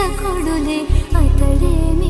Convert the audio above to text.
సకుడులే అతడేమి